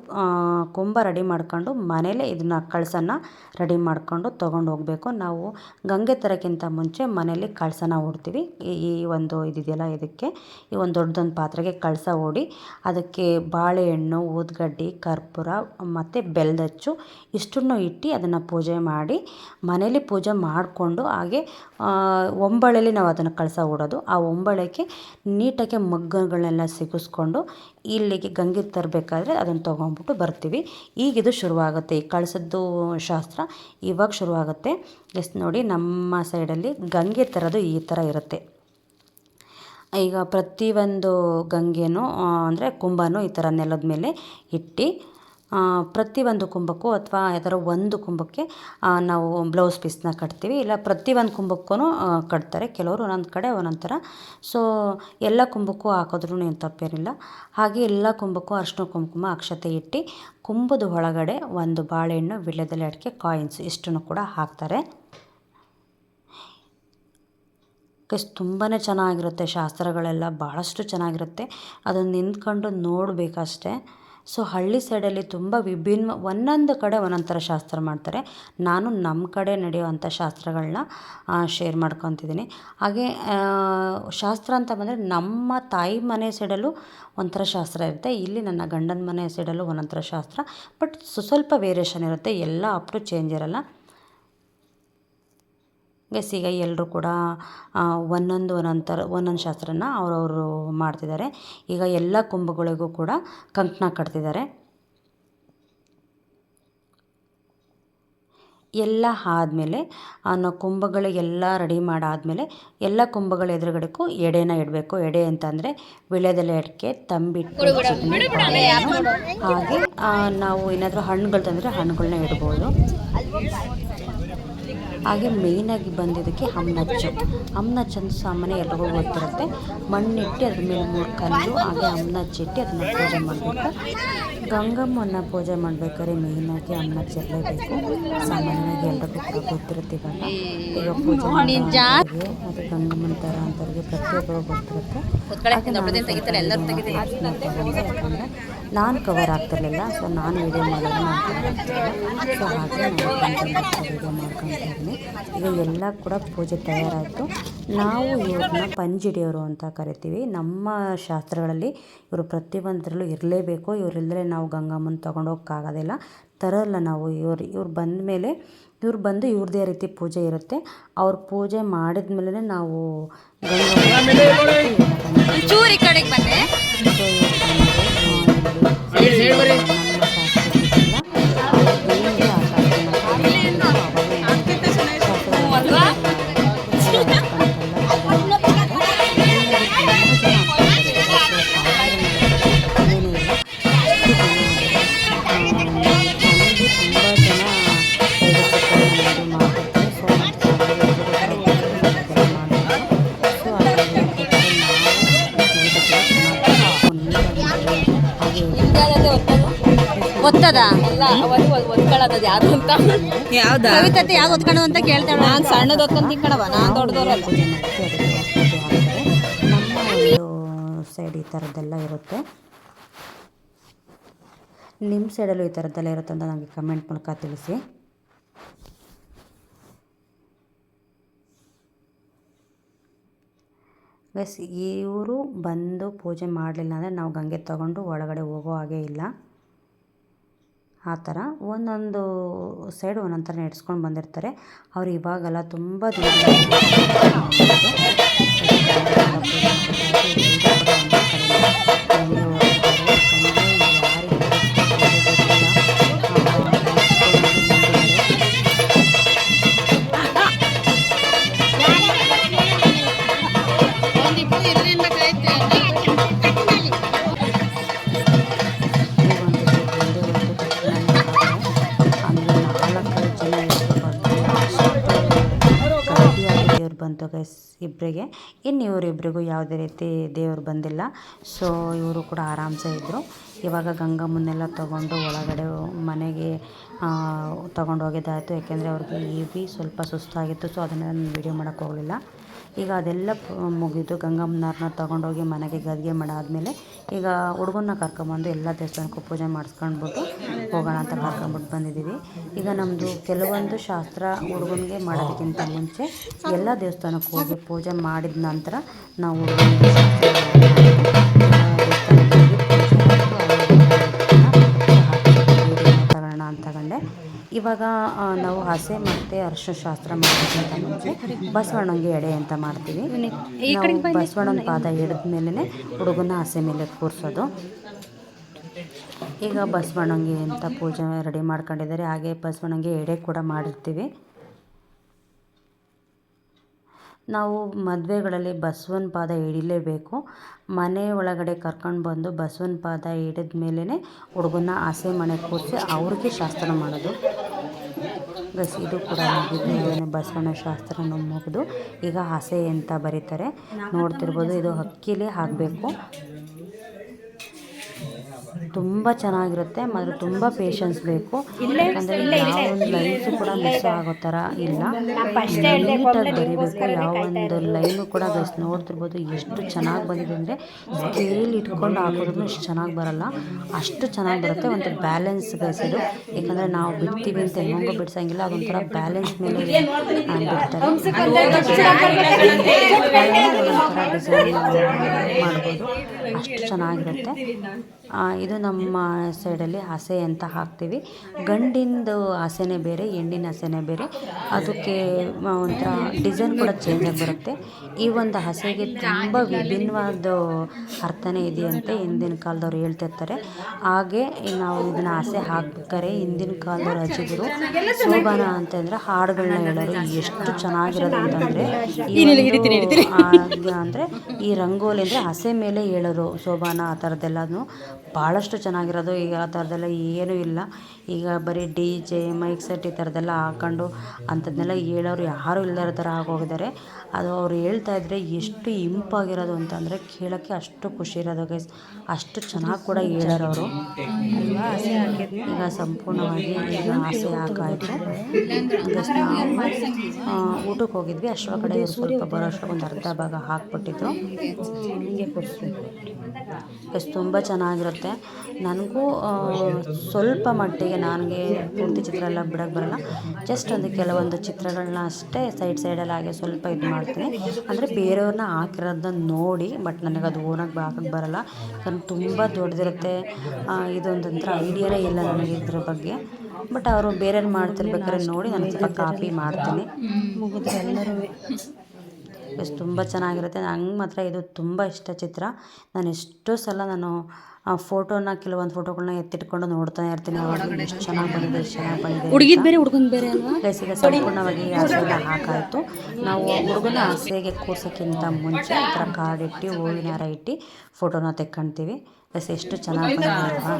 ಕುಂಭ ರೆಡಿ ಮಾಡ್ಕೊಂಡು ಮನೇಲೇ ಇದನ್ನ ಕಳಸನ ರೆಡಿ ಮಾಡ್ಕೊಂಡು ತೊಗೊಂಡು ಹೋಗಬೇಕು. ನಾವು ಗಂಗೆ ತರೋಕ್ಕಿಂತ ಮುಂಚೆ ಮನೇಲಿ ಕಳಸನ ಓಡ್ತೀವಿ ಈ ಈ ಒಂದು ಇದಿದೆಯಲ್ಲ ಇದಕ್ಕೆ. ಈ ಒಂದು ದೊಡ್ಡದೊಂದು ಪಾತ್ರೆಗೆ ಕಳಸ ಓಡಿ ಅದಕ್ಕೆ ಬಾಳೆಹಣ್ಣು, ಊದ್ಗಡ್ಡಿ, ಕರ್ಪೂರ, ಮತ್ತು ಬೆಲ್ದಚ್ಚು ಇಷ್ಟನ್ನು ಇಟ್ಟು ಅದನ್ನು ಪೂಜೆ ಮಾಡಿ, ಮನೇಲಿ ಪೂಜೆ ಮಾಡಿಕೊಂಡು ಹಾಗೆ ಒಂಬಳೆಯಲ್ಲಿ ನಾವು ಅದನ್ನು ಕಳಸ ಓಡೋದು ಆ ಒಂಬಳೆಗೆ ನೀಟಾಗಿ ಮಗ್ಗಗಳನ್ನೆಲ್ಲ ಸಿಗಿಸ್ಕೊಂಡು ಇಲ್ಲಿಗೆ ಗಂಗೆ ತರಬೇಕಾದ್ರೆ ಅದನ್ನು ತೊಗೊಂಡ್ಬಿಟ್ಟು ಬರ್ತೀವಿ. ಈಗ ಇದು ಶುರುವಾಗುತ್ತೆ. ಈ ಕಳಸದ್ದು ಶಾಸ್ತ್ರ ಇವಾಗ ಶುರುವಾಗುತ್ತೆ. ಎಸ್, ನೋಡಿ, ನಮ್ಮ ಸೈಡಲ್ಲಿ ಗಂಗೆ ತರೋದು ಈ ಥರ ಇರುತ್ತೆ. ಈಗ ಪ್ರತಿಯೊಂದು ಗಂಗೆನೂ ಅಂದರೆ ಕುಂಭನೂ ಈ ಥರ ನೆಲದ ಮೇಲೆ ಇಟ್ಟು ಪ್ರತಿಯೊಂದು ಕುಂಭಕ್ಕೂ ಅಥವಾ ಯಾವ್ದಾರ ಒಂದು ಕುಂಭಕ್ಕೆ ನಾವು ಬ್ಲೌಸ್ ಪೀಸ್ನ ಕಟ್ತೀವಿ. ಇಲ್ಲ ಪ್ರತಿಯೊಂದು ಕುಂಭಕ್ಕೂ ಕಟ್ತಾರೆ. ಕೆಲವರು ಒಂದೊಂದು ಕಡೆ ಒಂದೊಂದು ಥರ. ಸೊ ಎಲ್ಲ ಕುಂಭಕ್ಕೂ ಹಾಕಿದ್ರೂ ಏನು ತಪ್ಪೇನಿಲ್ಲ. ಹಾಗೆ ಎಲ್ಲ ಕುಂಭಕ್ಕೂ ಅರಿಶಿನ ಕುಂಕುಮ ಅಕ್ಷತೆ ಇಟ್ಟು, ಕುಂಭದ ಒಳಗಡೆ ಒಂದು ಬಾಳೆಹಣ್ಣು ವಿಳ್ಯದಲ್ಲಿ ಅಡಿಕೆ ಕಾಯಿನ್ಸ್ ಇಷ್ಟನ್ನು ಕೂಡ ಹಾಕ್ತಾರೆ. ಕಸ್ ತುಂಬಾ ಚೆನ್ನಾಗಿರುತ್ತೆ. ಶಾಸ್ತ್ರಗಳೆಲ್ಲ ಭಾಳಷ್ಟು ಚೆನ್ನಾಗಿರುತ್ತೆ. ಅದನ್ನು ನಿಂತ್ಕೊಂಡು ನೋಡಬೇಕಷ್ಟೆ. ಸೊ ಹಳ್ಳಿ ಸೈಡಲ್ಲಿ ತುಂಬ ವಿಭಿನ್ನ, ಒಂದೊಂದು ಕಡೆ ಒಂದೊಂದು ಶಾಸ್ತ್ರ ಮಾಡ್ತಾರೆ. ನಾನು ನಮ್ಮ ಕಡೆ ನಡೆಯುವಂಥ ಶಾಸ್ತ್ರಗಳನ್ನ ಶೇರ್ ಮಾಡ್ಕೊತಿದ್ದೀನಿ. ಹಾಗೆ ಶಾಸ್ತ್ರ ಅಂತ ಬಂದರೆ ನಮ್ಮ ತಾಯಿ ಮನೆ ಸೈಡಲ್ಲೂ ಒಂಥರ ಶಾಸ್ತ್ರ ಇರುತ್ತೆ. ಇಲ್ಲಿ ನನ್ನ ಗಂಡನ ಮನೆ ಸೈಡಲ್ಲೂ ಒಂದೊಂದು ಥರ ಶಾಸ್ತ್ರ. ಬಟ್ ಸ್ವಲ್ಪ ವೇರಿಯೇಷನ್ ಇರುತ್ತೆ. ಎಲ್ಲ ಅಪ್ ಟು ಚೇಂಜ್ ಇರಲ್ಲ. ಗೆಸ್ ಈಗ ಎಲ್ಲರೂ ಕೂಡ ಒಂದೊಂದು ಒಂದೊಂದು ಥರ ಒಂದೊಂದು ಶಾಸ್ತ್ರನ ಅವರವರು ಮಾಡ್ತಿದ್ದಾರೆ. ಈಗ ಎಲ್ಲ ಕುಂಭಗಳಿಗೂ ಕೂಡ ಕಂಕಣ ಕಟ್ತಿದ್ದಾರೆ. ಎಲ್ಲ ಆದಮೇಲೆ ಅನ್ನೋ ಕುಂಭಗಳಿಗೆಲ್ಲ ರೆಡಿ ಮಾಡಾದಮೇಲೆ ಎಲ್ಲ ಕುಂಭಗಳ ಎದುರುಗಡೆಗೂ ಎಡೆನ ಇಡಬೇಕು. ಎಡೆ ಅಂತಂದರೆ ವಿಳ್ಯದೆಲೆ ಅಡಿಕೆ ತಂಬಿಟ್ಟು ಹಾಗೆ ನಾವು ಏನಾದರೂ ಹಣ್ಣುಗಳು ತಂದರೆ ಹಣ್ಣುಗಳನ್ನ ಇಡ್ಬೋದು. ಹಾಗೆ ಮೇಯ್ನಾಗಿ ಬಂದಿದ್ದಕ್ಕೆ ಹಮ್ನಚ್ಚು ಹಮ್ನಚ್ಚು ಅಂತ ಸಾಮಾನ್ಯ ಎಲ್ರಿಗೂ ಗೊತ್ತಿರುತ್ತೆ. ಮಣ್ಣಿಟ್ಟು ಅದ್ರ ಮೇಲೆ ಮೂರು ಕಲ್ಲು ಹಾಗೆ ಹಮ್ನಚ್ಚಿಟ್ಟು ಅದನ್ನ ಪೂಜೆ ಮಾಡಬೇಕು. ಗಂಗಮ್ಮನ ಪೂಜೆ ಮಾಡಬೇಕಾದ್ರೆ ಮೇಯ್ನಾಗಿ ಇರಲೇಬೇಕು. ಸಾಮಾನ್ಯವಾಗಿ ಎಲ್ರಿಗೂ ಕೂಡ ಗೊತ್ತಿರುತ್ತೆ ಇವಾಗ. ಈಗ ಪೂಜೆ ಮತ್ತು ಗಂಗಮ್ಮನ ಥರ ಅಂತವ್ರಿಗೆ ಪ್ರತಿಯೊಬ್ಬರು ಗೊತ್ತಿರುತ್ತೆ ಯಾಕಂದರೆ ನಾನು ಕವರ್ ಆಗ್ತಿರ್ಲಿಲ್ಲ ಸೊ ನಾನು ವೀಡಿಯೋ ಮಾಡೋದು ನಾನು ಸೊ ಹಾಗೆ ನಾನು ವೀಡಿಯೋ ಮಾಡ್ಕೊತಾ ಇದ್ದೀನಿ ಈಗ ಎಲ್ಲ ಕೂಡ ಪೂಜೆ ತಯಾರಾಯಿತು. ನಾವು ಇವ್ರನ್ನ ಪಂಜಿಡಿಯವರು ಅಂತ ಕರಿತೀವಿ. ನಮ್ಮ ಶಾಸ್ತ್ರಗಳಲ್ಲಿ ಇವರು ಪ್ರತಿಯೊಂದರಲ್ಲೂ ಇರಲೇಬೇಕು. ಇವರಿಲ್ಲದೆ ನಾವು ಗಂಗಮ್ಮನ ತೊಗೊಂಡೋಗೋಕ್ಕಾಗೋದಿಲ್ಲ ತರಲ್ಲ ನಾವು ಇವರು ಇವ್ರು ಬಂದ ಮೇಲೆ ಇವ್ರು ಬಂದು ಇವ್ರದೇ ರೀತಿ ಪೂಜೆ ಇರುತ್ತೆ. ಅವ್ರ ಪೂಜೆ ಮಾಡಿದ ಮೇಲೆ ನಾವು ಚೂರು ಈ ಗೊತ್ತದ? ಯಾವ್ದ ಕವಿತತೆ ಯಾವ್ದು? ಒತ್ಕೊಂಡು ಅಂತ ಕೇಳ್ತಾಳ. ನಾನ್ ಸಣ್ಣದ ಒದ್ಕೊಂತೀನಿ ತಿಂಕಣವ ನಾನ್ ದೊಡ್ಡದವ್ರಲ್ಲ ಸೈಡ್ ಈ ಥರದ್ದೆಲ್ಲ ಇರುತ್ತೆ. ನಿಮ್ಮ ಸೈಡಲ್ಲೂ ಈ ಥರದ್ದೆಲ್ಲ ಇರುತ್ತೆ ಅಂತ ನನಗೆ ಕಮೆಂಟ್ ಮೂಲಕ ತಿಳಿಸಿ. ಬಸ್ ಇವರು ಬಂದು ಪೂಜೆ ಮಾಡಲಿಲ್ಲ ಅಂದರೆ ನಾವು ಗಂಗೆ ತಗೊಂಡು ಒಳಗಡೆ ಹೋಗೋ ಹಾಗೆ ಇಲ್ಲ. ಆ ಥರ ಒಂದೊಂದು ಸೈಡ್ ಒಂದೊಂದು ಥರ ನಡೆಸ್ಕೊಂಡು ಬಂದಿರ್ತಾರೆ. ಅವ್ರು ಇವಾಗೆಲ್ಲ ತುಂಬ ದೇವ್ರು ಬಂತು ಗೈಸ್ ಇಬ್ಬರಿಗೆ ಇನ್ನು ಇವರಿಬ್ಬರಿಗೂ ಯಾವುದೇ ರೀತಿ ದೇವ್ರು ಬಂದಿಲ್ಲ. ಸೊ ಇವರು ಕೂಡ ಆರಾಮ್ಸೆ ಇದ್ದರು ಇವಾಗ ಗಂಗಮ್ಮನ್ನೆಲ್ಲ ತೊಗೊಂಡು ಒಳಗಡೆ ಮನೆಗೆ ತೊಗೊಂಡು ಹೋಗಿದ್ದಾಯಿತು. ಯಾಕೆಂದರೆ ಅವ್ರಿಗೆ ಇ ಬಿ ಸ್ವಲ್ಪ ಸುಸ್ತಾಗಿತ್ತು ಸೊ ಅದನ್ನು ನಾನು ವೀಡಿಯೋ ಮಾಡೋಕ್ಕೆ ಹೋಗಲಿಲ್ಲ. ಈಗ ಅದೆಲ್ಲ ಮುಗಿದು ಗಂಗಮ್ಮನವ್ರನ್ನ ತೊಗೊಂಡೋಗಿ ಮನೆಗೆ ಗದ್ಗೆ ಮಾಡಾದಮೇಲೆ ಈಗ ಹುಡುಗನ್ನ ಕರ್ಕೊಂಬಂದು ಎಲ್ಲ ದೇವಸ್ಥಾನಕ್ಕೂ ಪೂಜೆ ಮಾಡಿಸ್ಕೊಂಡ್ಬಿಟ್ಟು ಹೋಗೋಣ ಅಂತ ಕರ್ಕೊಂಬಿಟ್ಟು ಬಂದಿದ್ದೀವಿ. ಈಗ ನಮ್ಮದು ಕೆಲವೊಂದು ಶಾಸ್ತ್ರ ಹುಡುಗನಿಗೆ ಮಾಡೋದಕ್ಕಿಂತ ಮುಂಚೆ ಎಲ್ಲ ದೇವಸ್ಥಾನಕ್ಕೆ ಹೋಗಿ ಪೂಜೆ ಮಾಡಿದ ನಂತರ ನಾವು ಹುಡುಗನಿಗೆ ಇವಾಗ ನಾವು ಹಸೆ ಮತ್ತೆ ಅರಿಶಿನ ಶಾಸ್ತ್ರ ಮಾಡೋದಕ್ಕಿಂತ ಮುಂಚೆ ಬಸವಣ್ಣಂಗೆ ಎಡೆ ಅಂತ ಮಾಡ್ತೀವಿ. ನಾವು ಬಸವಣ್ಣನ ಪಾದ ಹಿಡಿದ ಮೇಲೇ ಹುಡುಗನ ಹಸೆ ಮೇಲೆ ಕೂರಿಸೋದು. ಈಗ ಬಸವಣ್ಣಂಗೆ ಅಂತ ಪೂಜೆ ರೆಡಿ ಮಾಡ್ಕೊಂಡಿದ್ದಾರೆ ಹಾಗೆ ಬಸವಣ್ಣಂಗೆ ಎಡೆ ಕೂಡ ಮಾಡಿರ್ತೀವಿ. ನಾವು ಮದುವೆಗಳಲ್ಲಿ ಬಸವನ ಪಾದ ಹಿಡಿಲೇಬೇಕು. ಮನೆ ಒಳಗಡೆ ಕರ್ಕೊಂಡು ಬಂದು ಬಸವನ ಪಾದ ಹಿಡಿದ ಮೇಲೇ ಹುಡುಗನ ಆಸೆ ಮನೆ ಕೂರಿಸಿ ಅವ್ರಿಗೆ ಶಾಸ್ತ್ರ ಮಾಡೋದು. ಬಸ್ ಇದು ಕೂಡ ಬಸವನ ಶಾಸ್ತ್ರನೂ ಮುಗಿದು ಈಗ ಹಸೆ ಅಂತ ಬರೀತಾರೆ? ನೋಡ್ತಿರ್ಬೋದು ಇದು ಅಕ್ಕಿಲೇ ಹಾಕಬೇಕು. ತುಂಬ ಚೆನ್ನಾಗಿರುತ್ತೆ ಮತ್ತು ತುಂಬ ಪೇಷನ್ಸ್ ಬೇಕು. ಯಾಕಂದರೆ ಯಾವೊಂದು ಲೈನ್ಸು ಕೂಡ ಮಿಸ್ ಆಗೋ ಥರ ಇಲ್ಲ. ನೀಟಾಗಿ ಬರೀಬೇಕು ಯಾವ ಒಂದು ಲೈನು ಕೂಡ ಬಸ್ ನೋಡ್ತಿರ್ಬೋದು ಎಷ್ಟು ಚೆನ್ನಾಗಿ ಬಂದಿದೆ ಅಂದರೆ ಸ್ಕೇಲ್ ಇಟ್ಕೊಂಡು ಹಾಕೋದ್ರೂ ಇಷ್ಟು ಚೆನ್ನಾಗಿ ಬರಲ್ಲ. ಅಷ್ಟು ಚೆನ್ನಾಗಿ ಬರುತ್ತೆ ಒಂದು ಬ್ಯಾಲೆನ್ಸ್ ಇದು. ಯಾಕಂದರೆ ನಾವು ಬಿಡ್ತೀವಿ ಅಂತ ಹೆಂಗೋ ಬಿಡ್ಸಂಗಿಲ್ಲ ಅದೊಂಥರ ಬ್ಯಾಲೆನ್ಸ್ ಮೇಲೆ ಬಿಡ್ತಾರೆ ಒಂಥರ ಡಿಸೈನ್ ಮಾಡ್ಬೋದು. ಅಷ್ಟು ಚೆನ್ನಾಗಿರುತ್ತೆ. ಇದು ನಮ್ಮ ಸೈಡಲ್ಲಿ ಹಸೆ ಅಂತ ಹಾಕ್ತೀವಿ. ಗಂಡಿಂದು ಹಸೆನೇ ಬೇರೆ ಹೆಣ್ಣಿನ ಹಸೆನೇ ಬೇರೆ. ಅದಕ್ಕೆ ಒಂಥರ ಡಿಸೈನ್ ಕೂಡ ಚೇಂಜ್ ಆಗಿ ಬರುತ್ತೆ. ಈ ಒಂದು ಹಸೆಗೆ ತುಂಬ ವಿಭಿನ್ನವಾದ ಅರ್ಥನೇ ಇದೆಯಂತೆ ಹಿಂದಿನ ಕಾಲದವ್ರು ಹೇಳ್ತಿರ್ತಾರೆ ಹಾಗೆ ನಾವು ಇದನ್ನ ಹಸೆ ಹಾಕ್ಬೇಕಾರೆ ಹಿಂದಿನ ಕಾಲದವ್ರು ಹಚ್ಚಿದ್ರು. ಶೋಭಾನ ಅಂತಂದ್ರೆ ಹಾಡುಗಳನ್ನ ಹೇಳೋರು ಎಷ್ಟು ಚೆನ್ನಾಗಿರೋದು ಅಂತಂದರೆ ಅಂದರೆ ಈ ರಂಗೋಲಿ ಅಂದರೆ ಹಸೆ ಮೇಲೆ ಹೇಳೋರು ಶೋಭಾನ ಆ ಥರದ್ದೆಲ್ಲನೂ ಭಾಳಷ್ಟು ಚೆನ್ನಾಗಿರೋದು. ಈಗ ಆ ಥರದ್ದೆಲ್ಲ ಏನೂ ಇಲ್ಲ. ಈಗ ಬರೀ ಡಿ ಜೆ ಮೈಕ್ ಸೆಟ್ ಈ ಥರದ್ದೆಲ್ಲ ಹಾಕ್ಕೊಂಡು ಅಂಥದ್ದನ್ನೆಲ್ಲ ಹೇಳೋರು ಯಾರೂ ಇಲ್ಲದ ಥರ ಆಗೋಗಿದ್ದಾರೆ. ಅದು ಅವ್ರು ಹೇಳ್ತಾ ಇದ್ದರೆ ಎಷ್ಟು ಇಂಪಾಗಿರೋದು ಅಂತಂದರೆ ಕೇಳೋಕ್ಕೆ ಅಷ್ಟು ಖುಷಿ ಇರೋದು ಗೈಸ್ ಅಷ್ಟು ಚೆನ್ನಾಗಿ ಕೂಡ ಹೇಳೋರು ಅವರು. ಈಗ ಸಂಪೂರ್ಣವಾಗಿ ಈಗ ಆಸೆ ಹಾಕಾಯಿತು ನಾವು ಊಟಕ್ಕೆ ಹೋಗಿದ್ವಿ. ಅಷ್ಟು ಕಡೆ ಸ್ವಲ್ಪ ಬರೋ ಅಷ್ಟೊಂದು ಅರ್ಧ ಭಾಗ ಹಾಕ್ಬಿಟ್ಟಿದ್ರು. ಹಿಂಗೆ ಕೊಡಿಸ್ಬೇಕು ಎಷ್ಟು ತುಂಬ ಚೆನ್ನಾಗಿರುತ್ತೆ. ನನಗೂ ಸ್ವಲ್ಪ ಮಟ್ಟಿಗೆ ನನಗೆ ಪೂರ್ತಿ ಚಿತ್ರ ಎಲ್ಲ ಬಿಡೋಕ್ಕೆ ಬರಲ್ಲ. ಜಸ್ಟ್ ಒಂದು ಕೆಲವೊಂದು ಚಿತ್ರಗಳನ್ನ ಅಷ್ಟೇ ಸೈಡ್ ಸೈಡಲ್ಲಿ ಹಾಗೆ ಸ್ವಲ್ಪ ಇದು ಮಾಡ್ತೀನಿ. ಅಂದರೆ ಬೇರೆಯವ್ರನ್ನ ಹಾಕಿರೋದನ್ನ ನೋಡಿ ಬಟ್ ನನಗೆ ಅದು ಓನಾಗಿ ಹಾಕಕ್ಕೆ ಬರಲ್ಲ. ಯಾಕಂದ್ರೆ ತುಂಬ ದೊಡ್ಡದಿರುತ್ತೆ. ಇದೊಂದು ಇದೊಂದೊಂಥರ ಐಡಿಯಾನೇ ಇಲ್ಲ ನನಗೆ ಇದ್ರ ಬಗ್ಗೆ. ಬಟ್ ಅವರು ಬೇರೆಯವ್ರು ಮಾಡ್ತಿರ್ಬೇಕಾದ್ರೆ ನೋಡಿ, ನಾನು ಸ್ವಲ್ಪ ಕಾಪಿ ಮಾಡ್ತೀನಿ. ಮುಗಿದ್ರೆ ಎಲ್ಲರೂ. ಎಷ್ಟು ತುಂಬ ಚೆನ್ನಾಗಿರುತ್ತೆ. ನಂಗೆ ಮಾತ್ರ ಇದು ತುಂಬ ಇಷ್ಟ ಚಿತ್ರ. ನಾನು ಎಷ್ಟೋ ಸಲ ನಾನು ಆ ಫೋಟೋನ ಕೆಲವೊಂದು ಫೋಟೋಗಳನ್ನ ಎತ್ತಿಟ್ಕೊಂಡು ನೋಡ್ತಾ ಇರ್ತೀನಿ. ಅವಾಗ ಎಷ್ಟು ಚೆನ್ನಾಗಿ ಬಂದಿದೆ ಎಷ್ಟು ಚೆನ್ನಾಗಿ ಬಂದಿದೆ ಹುಡುಗಿದ್ ಬೇರೆ ಹುಡುಗನ ಬೇರೆ ಗೈಸ್ ಈಗ ಸಂಪೂರ್ಣವಾಗಿ ಆಸೆಗೆ ಹಾಕಾಯಿತು ನಾವು ಹುಡುಗನ ಆಸೆಗೆ ಕೂರ್ಸೋಕ್ಕಿಂತ ಮುಂಚೆ ಈ ಥರ ಕಾರ್ಡ್ ಇಟ್ಟು ಹೂವಿನ ಹಾರ ಇಟ್ಟು ಫೋಟೋನ ತೆಕ್ಕೊಂತೀವಿ. ಗೈಸ್ ಎಷ್ಟು ಚೆನ್ನಾಗಿ ಬಂದಿದೆ ಅಲ್ವಾ?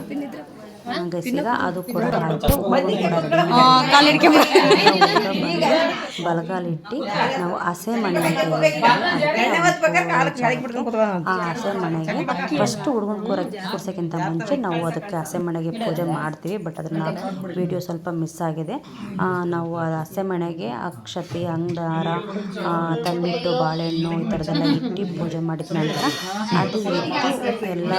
ಗೈಸ್ ಈಗ ಅದು ಕೂಡ ಆಯಿತು. ಕಾಲಿಡ್ಕೆ ಬಲಗಾಲಿಟ್ಟು ನಾವು ಹಸೆ ಮನೆಗೆ. ಆ ಹಸೆ ಮನೆಗೆ ಫಸ್ಟ್ ಹುಡುಗನ ಕೂರ ಕೂರ್ಸೋಕ್ಕಿಂತ ಮುಂಚೆ ನಾವು ಅದಕ್ಕೆ ಹಸೆ ಮನೆಗೆ ಪೂಜೆ ಮಾಡ್ತೀವಿ ಬಟ್ ಅದನ್ನ ವಿಡಿಯೋ ಸ್ವಲ್ಪ ಮಿಸ್ ಆಗಿದೆ. ನಾವು ಹಸೆ ಮನೆಗೆ ಅಕ್ಷತೆ ಅಂಗಾರ ತಂಬಿಟ್ಟು ಬಾಳೆಹಣ್ಣು ಈ ಥರದೆಲ್ಲ ಇಟ್ಟು ಪೂಜೆ ಮಾಡಿದ ನಂತರ ಅದು ಇಟ್ಟು ಎಲ್ಲ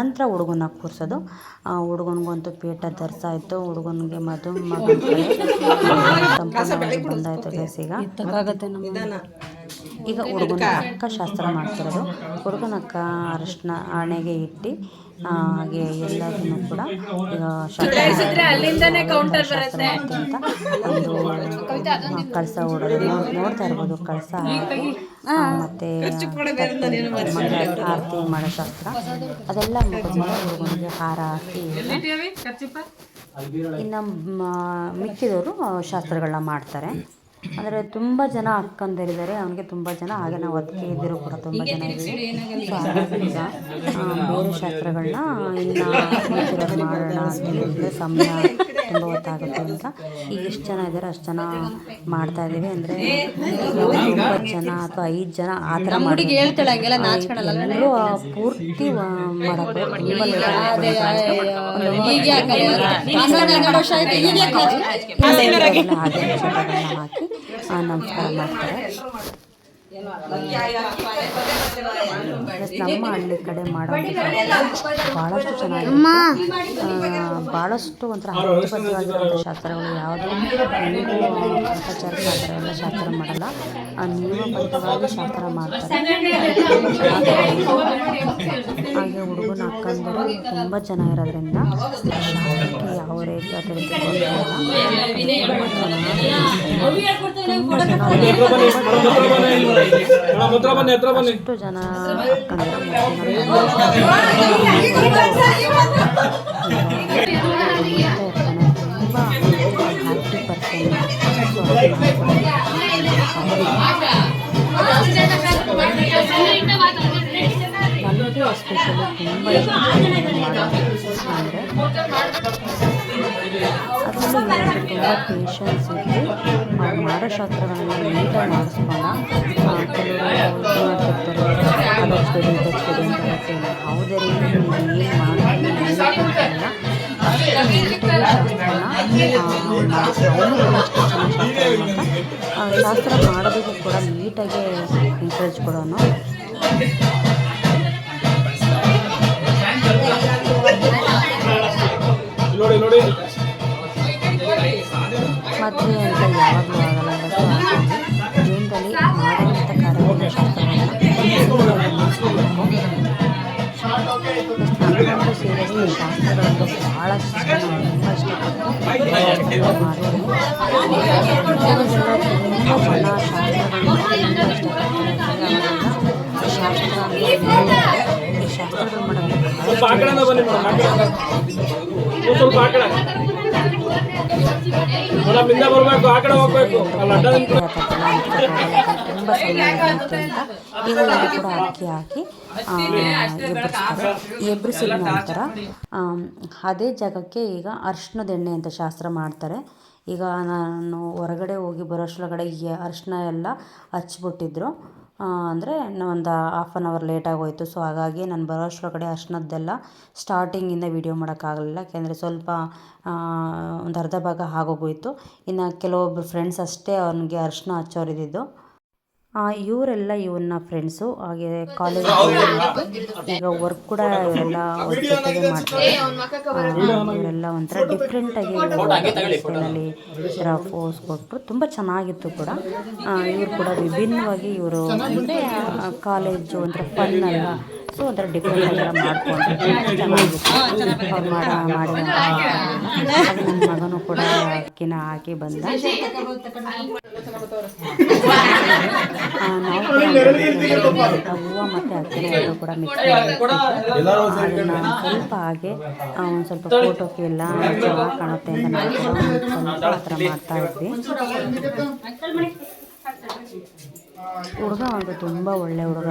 ನಂತರ ಹುಡುಗ ಹುಡುಗನ ಕೂರಿಸೋದು. ಹುಡುಗನಿಗಂತೂ ಪೇಟ ಧರಿಸಾಯ್ತು ಹುಡುಗನಿಗೆ ಮದುವೆ [laughs] ಕಡೆ ಸಂಪೂರ್ಣವಾಗಿ ಬಂದಾಯ್ತು ಗೈಸ್ ಈಗ ಹುಡುಗನ ಅಕ್ಕ. ಶಾಸ್ತ್ರ ಮಾಡ್ತಿರೋದು. ಹುಡುಗನ ಅಕ್ಕ ಅರಶಿನ ಹಣೆಗೆ ಇಟ್ಟು ಹಾಗೆ ಎಲ್ಲದನ್ನು ಕೂಡ ಈಗ ಶಾಸ್ತ್ರ ಅಂತ ಒಂದು ಕಳಸ ಹುಡುಗರು. ನೋಡ್ತಾ ಇರ್ಬೋದು ಕಳಸ ಮತ್ತು ಆರತಿ ಮಾಡೋ ಶಾಸ್ತ್ರ. ಅದೆಲ್ಲ ಮುಗಿದ್ಮೇಲೆ ಹುಡುಗನಿಗೆ ಹಾರ ಹಾಕಿ ಇನ್ನು ಮಿಕ್ಕಿದವರು ಶಾಸ್ತ್ರಗಳನ್ನ ಮಾಡ್ತಾರೆ. ಅಂದರೆ ತುಂಬ ಜನ ಅಕ್ಕಂದಿರಿದ್ದಾರೆ. ಅವನಿಗೆ ತುಂಬ ಜನ ಹಾಗೆ ನಾವು ಅದಕ್ಕೆ ಇದ್ದರೂ ಕೂಡ ತುಂಬ ಜನ ಇದ್ದೀವಿ. ಸೊ ಹಾಗಾಗಿ ಈಗ ಬೇರೆ ಶಾಸ್ತ್ರಗಳನ್ನ ಇನ್ನು ಮಾಡೋಣ ಸಮಯ ತುಂಬ ಗೊತ್ತಾಗುತ್ತೆ ಅಂತ ಈಗ ಎಷ್ಟು ಜನ ಇದ್ದಾರೆ ಅಷ್ಟು ಜನ ಮಾಡ್ತಾ ಇದ್ದೀವಿ ಅಂದರೆ ಒಂಬತ್ತು ಜನ ಅಥವಾ ಐದು ಜನ ಆ ಥರ ಎಲ್ಲರೂ ಪೂರ್ತಿ ಮಾಡೋದು ತುಂಬ ಹಾಕಿ ನಮಸ್ಕಾರ ಮಾಡ್ತಾರೆ ನಮ್ಮ ಹಳ್ಳಿ ಕಡೆ ಮಾಡೋ ಭಾಳಷ್ಟು ಚೆನ್ನಾಗಿದೆ ಭಾಳಷ್ಟು ಒಂಥರ ಅರ್ಥಬದ್ಧವಾಗಿರುವಂಥ ಶಾಸ್ತ್ರಗಳು ಯಾವುದು? ಆ ಶಾಸ್ತ್ರ ಎಲ್ಲ ಶಾಸ್ತ್ರ ಮಾಡಲ್ಲ. ಆ, ನಿಯಮಬದ್ಧವಾಗಿ ಶಾಸ್ತ್ರ ಮಾಡ್ತಾರೆ. ಹಾಗೆ ಹುಡುಗನ ಅಕ್ಕಂದರು ತುಂಬ ಚೆನ್ನಾಗಿರೋದ್ರಿಂದ ಶಾಸ್ತ್ರಕ್ಕೆ ಯಾವ ರೀತಿ ತುಂಬ ಚೆನ್ನಾಗಿ ಎಷ್ಟು ಜನ ಅಕ್ಕಂದಿರು ತುಂಬ ಅಂದರೆ ಅದರಲ್ಲೂ ತುಂಬ ಪೇಷನ್ಸ್ ಇದ್ದು ಮಾಡೋ ಶಾಸ್ತ್ರಗಳನ್ನು ನೀಟಾಗಿ ಮಾಡಿಸ್ಕೊಂಡ ಏನು ಕೊಡ್ತಾರಲ್ಲ ಅಷ್ಟು ನೀಟಾಗಿ ಶಾಸ್ತ್ರನ ಅವನು ಅಷ್ಟು ಚೆನ್ನಾಗಿ ಶಾಸ್ತ್ರ ಮಾಡೋದಕ್ಕೂ ಕೂಡ ನೀಟಾಗಿ ಎನ್ಕರೇಜ್ ಕೊಡೋಣ ಮತ್ತೆ ಅಂತ ಯಾವಾಗಲೂ ಆಗಲ್ಲ ಸೀರಿಯಸ್ಲಿ ಬಹಳಷ್ಟು ಭಾಳ ತುಂಬ ಇಷ್ಟಪಟ್ಟು ಶಾಸ್ತ್ರಗಳು ಈ ಶಾಸ್ತ್ರಗಳು ಕಡೆ ಕಡೆ ಕಡೆ ತುಂಬ ಕೂಡ ಅಕ್ಕಿ ಹಾಕಿ ಆ, ನಂತರ ಅದೇ ಜಾಗಕ್ಕೆ ಈಗ ಅರ್ಶಿನದ ಎಣ್ಣೆ ಅಂತ ಶಾಸ್ತ್ರ ಮಾಡ್ತಾರೆ. ಈಗ ನಾನು ಹೊರಗಡೆ ಹೋಗಿ ಬರೋಷ್ಟೊಳಗಡೆ ಈ ಅರಿಶಿನ ಎಲ್ಲ ಹಚ್ಬಿಟ್ಟಿದ್ರು. ಅಂದರೆ ಒಂದು ಹಾಫ್ ಆನ್ ಅವರ್ ಲೇಟ್ ಆಗೋಯ್ತು. ಸೊ ಹಾಗಾಗಿ ನಾನು ಬರೋಷ್ಟೊಳಗಡೆ ಅರ್ಶಿನದ್ದೆಲ್ಲ ಸ್ಟಾರ್ಟಿಂಗಿಂದ ವೀಡಿಯೋ ಮಾಡೋಕ್ಕಾಗಲಿಲ್ಲ. ಯಾಕೆಂದರೆ ಸ್ವಲ್ಪ ಒಂದು ಅರ್ಧ ಭಾಗ ಆಗೋಗೋಯ್ತು. ಇನ್ನು ಕೆಲವೊಬ್ಬರು ಫ್ರೆಂಡ್ಸ್ ಅಷ್ಟೇ ಅವನಿಗೆ ಅರಿಶಿನ ಹಚ್ಚೋರಿದ್ದು ಇವರೆಲ್ಲ ಇವನ್ನ ಫ್ರೆಂಡ್ಸು ಹಾಗೆ ಕಾಲೇಜ್ ಈಗ ವರ್ಕ್ ಕೂಡ ಇವರೆಲ್ಲ ಅವ್ರ ಜೊತೆಗೆ ಮಾಡ್ತಾರೆ ಇವರೆಲ್ಲ ಒಂಥರ ಡಿಫ್ರೆಂಟಾಗಿ ಸ್ಟೈಲಲ್ಲಿ ಈ ಥರ ಫೋಸ್ ಕೊಟ್ಟರು ತುಂಬ ಚೆನ್ನಾಗಿತ್ತು ಕೂಡ. ಇವರು ಕೂಡ ವಿಭಿನ್ನವಾಗಿ ಇವರು ಅಂದರೆ ಕಾಲೇಜು ಒಂಥರ ಫನ್ ಅಲ್ಲ. ಸೊ ಅದರ ಡಿಫ್ರೆಂಟ್ ಎಲ್ಲ ಮಾಡ್ಕೊಂಡ್ರು ತುಂಬ ಚೆನ್ನಾಗಿತ್ತು ಅವ್ರು ಮಾಡ ಅದು ನನ್ನ ಮಗನೂ ಕೂಡ ಅಕ್ಕಿನ ಹಾಕಿ ಬಂದ. ನಾವು ಹೂವು ಮತ್ತು ಅಕ್ಕಿನ ಎರಡು ಕೂಡ ಮಿಕ್ಸ್ ಮಾಡಿ. ಅದನ್ನು ಸ್ವಲ್ಪ ಹಾಗೆ ಒಂದು ಸ್ವಲ್ಪ ಫೋಟೋಕ್ಕೆ ಎಲ್ಲ ಚೆನ್ನಾಗಿ ಕಾಣುತ್ತೆ ಅಂತ ನಾವು ಸ್ವಲ್ಪ ಆ ಥರ ಮಾಡ್ತಾ ಇದ್ವಿ. ಹುಡುಗ ಒಂದು ತುಂಬ ಒಳ್ಳೆ ಹುಡುಗ.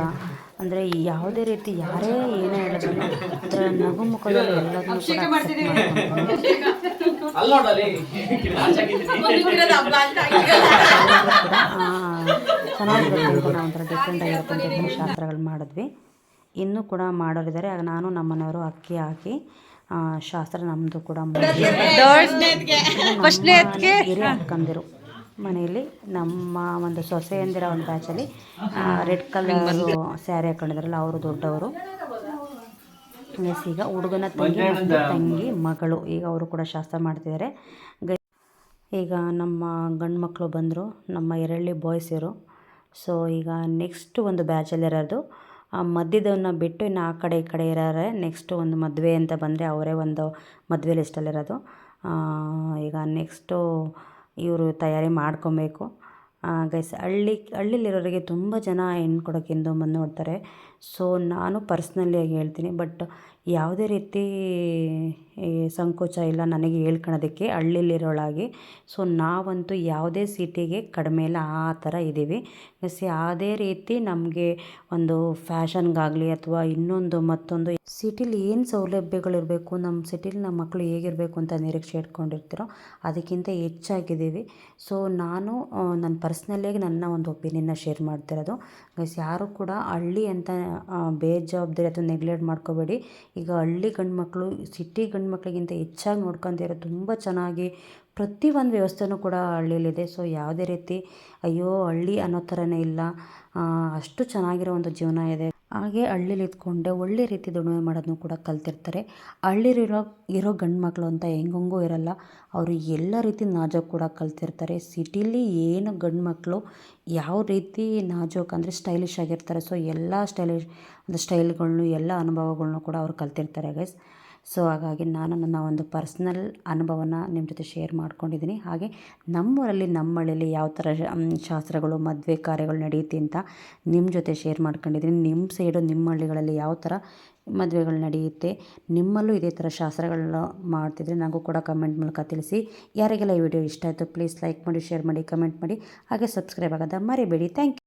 ಅಂದರೆ ಯಾವುದೇ ರೀತಿ ಯಾರೇ ಏನೇ ಹೇಳಿದ್ರು ಅಂದರೆ ನಗು ಮುಖದಲ್ಲಿ ಎಲ್ಲದನ್ನೂ ಚೆನ್ನಾಗಿ ನಾವು ಒಂಥರ ಡಿಫ್ರೆಂಟ್ ಹೇಳಿ ಶಾಸ್ತ್ರಗಳು ಮಾಡಿದ್ವಿ. ಇನ್ನೂ ಕೂಡ ಮಾಡೋರಿದ್ದಾರೆ. ಆಗ ನಾನು ನಮ್ಮನೆಯವರು ಅಕ್ಕಿ ಹಾಕಿ ಆ, ಶಾಸ್ತ್ರ ನಮ್ಮದು ಕೂಡ ಹಿರಿಯ ಅಕ್ಕಂದಿರು. ಮನೆಯಲ್ಲಿ ನಮ್ಮ ಒಂದು ಸೊಸೆಯಂದಿರ ಒಂದು ಬ್ಯಾಚಲ್ಲಿ ರೆಡ್ ಕಲರ್ ಸ್ಯಾರಿ ಹಾಕೊಂಡಿದ್ರಲ್ಲ, ಅವರು ದೊಡ್ಡವರು. ಎಸ್ ಈಗ ಹುಡುಗನ ತಂಗಿ ತಂಗಿ ಮಗಳು, ಈಗ ಅವರು ಕೂಡ ಶಾಸ್ತ್ರ ಮಾಡ್ತಿದ್ದಾರೆ. ಈಗ ನಮ್ಮ ಗಂಡು ಮಕ್ಕಳು ಬಂದರು, ನಮ್ಮ ಎರಳ್ಳಿ ಬಾಯ್ಸ್ ಇರು ಸೊ ಈಗ ನೆಕ್ಸ್ಟ್ ಒಂದು ಬ್ಯಾಚಲ್ಲಿರೋದು ಆ ಮಧ್ಯದವನ್ನ ಬಿಟ್ಟು ಇನ್ನು ಆ ಕಡೆ ಈ ಕಡೆ ಇರೋರೆ ನೆಕ್ಸ್ಟ್ ಒಂದು ಮದುವೆ ಅಂತ ಬಂದರೆ ಅವರೇ ಒಂದು ಮದುವೆ ಲಿಸ್ಟಲ್ಲಿರೋದು ಈಗ ನೆಕ್ಸ್ಟು ಇವರು ತಯಾರಿ ಮಾಡ್ಕೊಬೇಕು. ಗೈಸ್ ಹಳ್ಳಿ, ಹಳ್ಳಿಲಿರೋರಿಗೆ ತುಂಬ ಜನ ಹೆಣ್ಣು ಕೊಡೋಕೆ ಹಿಂದೆ ಬಂದು ನೋಡ್ತಾರೆ. ಸೊ ನಾನು ಪರ್ಸ್ನಲಿಯಾಗಿ ಹೇಳ್ತೀನಿ ಬಟ್ ಯಾವುದೇ ರೀತಿ ಸಂಕೋಚ ಇಲ್ಲ ನನಗೆ ಹೇಳ್ಕೊಳೋದಕ್ಕೆ ಹಳ್ಳಿಲಿರೋಳಾಗಿ ಸೊ ನಾವಂತೂ ಯಾವುದೇ ಸಿಟಿಗೆ ಕಡಿಮೆ ಇಲ್ಲ ಆ ಥರ ಇದ್ದೀವಿ. ಎಸ್ ಯಾವುದೇ ರೀತಿ ನಮಗೆ ಒಂದು ಫ್ಯಾಷನ್ಗಾಗಲಿ ಅಥವಾ ಇನ್ನೊಂದು ಮತ್ತೊಂದು ಸಿಟಿಲಿ ಏನು ಸೌಲಭ್ಯಗಳಿರಬೇಕು ನಮ್ಮ ಸಿಟಿಲಿ ನಮ್ಮ ಮಕ್ಕಳು ಹೇಗಿರಬೇಕು ಅಂತ ನಿರೀಕ್ಷೆ ಇಟ್ಕೊಂಡಿರ್ತೀರೋ ಅದಕ್ಕಿಂತ ಹೆಚ್ಚಾಗಿದ್ದೀವಿ. ಸೊ ನಾನು ನನ್ನ ಪರ್ಸ್ನಲಿಯಾಗಿ ನನ್ನ ಒಂದು ಒಪಿನಿಯನ್ನ ಶೇರ್ ಮಾಡ್ತಿರೋದು. ಗೈಸ್ ಯಾರು ಕೂಡ ಹಳ್ಳಿ ಅಂತ ಬೇಜವಾಬ್ದಾರಿ ಅಥವಾ ನೆಗ್ಲೆಕ್ಟ್ ಮಾಡ್ಕೋಬೇಡಿ. ಈಗ ಹಳ್ಳಿ ಗಂಡು ಮಕ್ಕಳು ಸಿಟಿ ಗಂಡು ಮಕ್ಕಳಿಗಿಂತ ಹೆಚ್ಚಾಗಿ ನೋಡ್ಕೊಂತಿರೋ ತುಂಬ ಚೆನ್ನಾಗಿ ಪ್ರತಿ ಒಂದು ವ್ಯವಸ್ಥೆನೂ ಕೂಡ ಹಳ್ಳಿಯಲ್ಲಿದೆ. ಸೊ ಯಾವುದೇ ರೀತಿ ಅಯ್ಯೋ ಹಳ್ಳಿ ಅನ್ನೋ ಥರನೇ ಇಲ್ಲ. ಅಷ್ಟು ಚೆನ್ನಾಗಿರೋ ಒಂದು ಜೀವನ ಇದೆ. ಹಾಗೆ ಹಳ್ಳಿಲಿ ಇದ್ಕೊಂಡೆ ಒಳ್ಳೆ ರೀತಿ ದುಡಿಮೆ ಮಾಡೋದನ್ನು ಕೂಡ ಕಲ್ತಿರ್ತಾರೆ. ಹಳ್ಳಿಲಿರೋ, ಇರೋ ಗಂಡು ಮಕ್ಕಳು ಅಂತ ಹೆಂಗಂಗೂ ಇರಲ್ಲ. ಅವರು ಎಲ್ಲ ರೀತಿ ನಾಜೂಕು ಕೂಡ ಕಲ್ತಿರ್ತಾರೆ. ಸಿಟಿಲಿ ಏನು ಗಂಡು ಮಕ್ಕಳು ಯಾವ ರೀತಿ ನಾಜೂಕು ಅಂದರೆ ಸ್ಟೈಲಿಶ್ ಆಗಿರ್ತಾರೆ. ಸೊ ಎಲ್ಲ ಸ್ಟೈಲಿಶ್ ಒಂದು ಸ್ಟೈಲ್ಗಳ್ನು ಎಲ್ಲ ಅನುಭವಗಳ್ನು ಕೂಡ ಅವ್ರು ಕಲ್ತಿರ್ತಾರೆ ಗೈಸ್ ಸೊ ಹಾಗಾಗಿ ನಾನು ನನ್ನ ಒಂದು ಪರ್ಸ್ನಲ್ ಅನುಭವನ ನಿಮ್ಮ ಜೊತೆ ಶೇರ್ ಮಾಡ್ಕೊಂಡಿದ್ದೀನಿ. ಹಾಗೆ ನಮ್ಮೂರಲ್ಲಿ ನಮ್ಮ ಹಳ್ಳಿಯಲ್ಲಿ ಯಾವ ಥರ ಶಾಸ್ತ್ರಗಳು, ಮದುವೆ ಕಾರ್ಯಗಳು ನಡೆಯುತ್ತೆ ಅಂತ ನಿಮ್ಮ ಜೊತೆ ಶೇರ್ ಮಾಡ್ಕೊಂಡಿದ್ದೀನಿ. ನಿಮ್ಮ ಸೈಡು ನಿಮ್ಮ ಹಳ್ಳಿಗಳಲ್ಲಿ ಯಾವ ಥರ ಮದುವೆಗಳು ನಡೆಯುತ್ತೆ ನಿಮ್ಮಲ್ಲೂ ಇದೇ ಥರ ಶಾಸ್ತ್ರಗಳನ್ನ ಮಾಡ್ತಿದ್ರೆ ನನಗೂ ಕೂಡ ಕಮೆಂಟ್ ಮೂಲಕ ತಿಳಿಸಿ. ಯಾರಿಗೆಲ್ಲ ಈ ವಿಡಿಯೋ ಇಷ್ಟ ಆಯಿತು, ಪ್ಲೀಸ್ ಲೈಕ್ ಮಾಡಿ, ಶೇರ್ ಮಾಡಿ, ಕಮೆಂಟ್ ಮಾಡಿ. ಹಾಗೆ ಸಬ್ಸ್ಕ್ರೈಬ್ ಆಗೋದ ಮರಿಬೇಡಿ. Thank you.